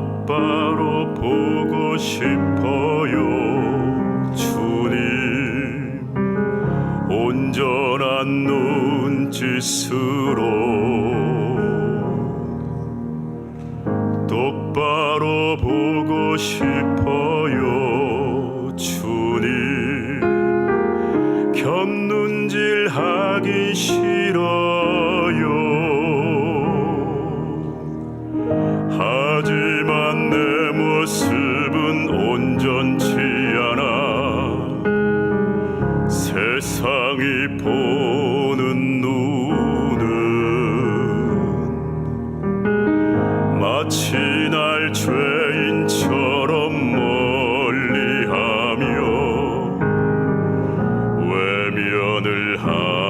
똑바로 보고 싶어요 주님. 온전한 눈짓으로 똑바로 보고 싶어요 주님. 견눈질 하기 싫어. 온전치 않아 세상이 보는 눈은 마치 날 죄인처럼 멀리하며 외면을 하며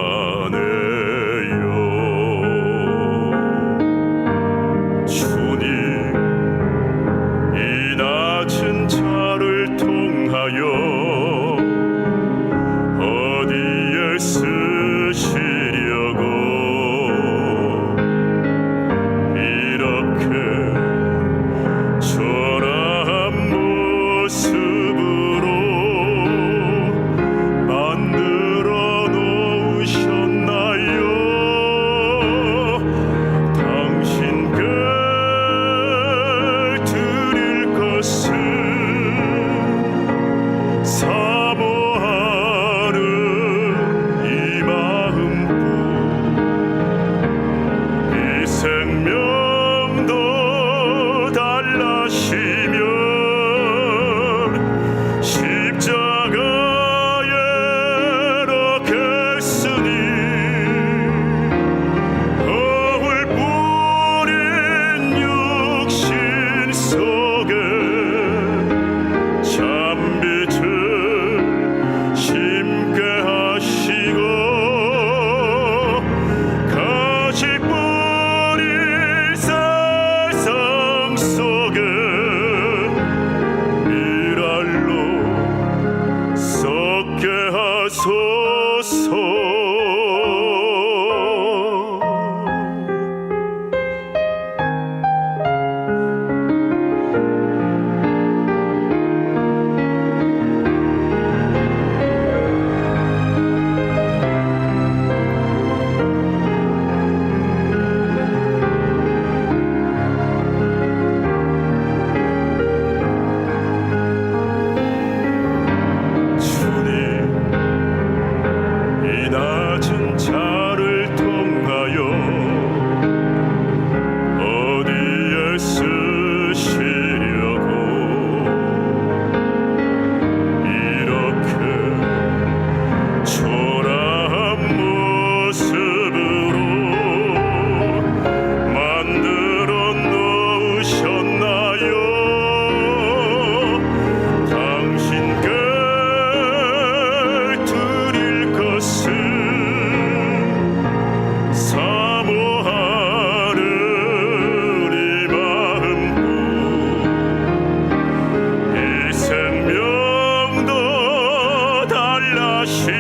Naši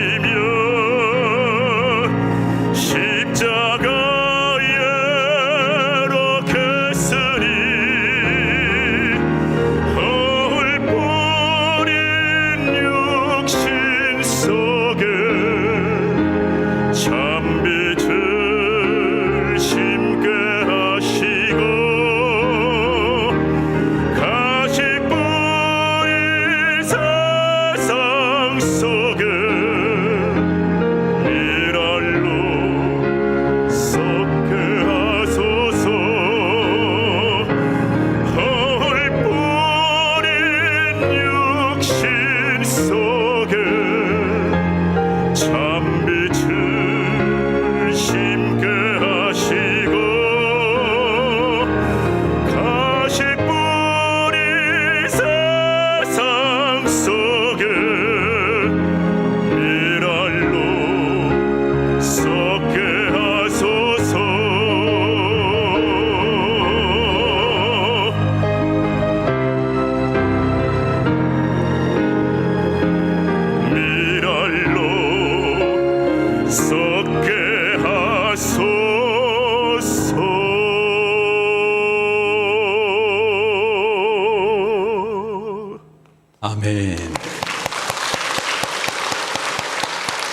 아멘.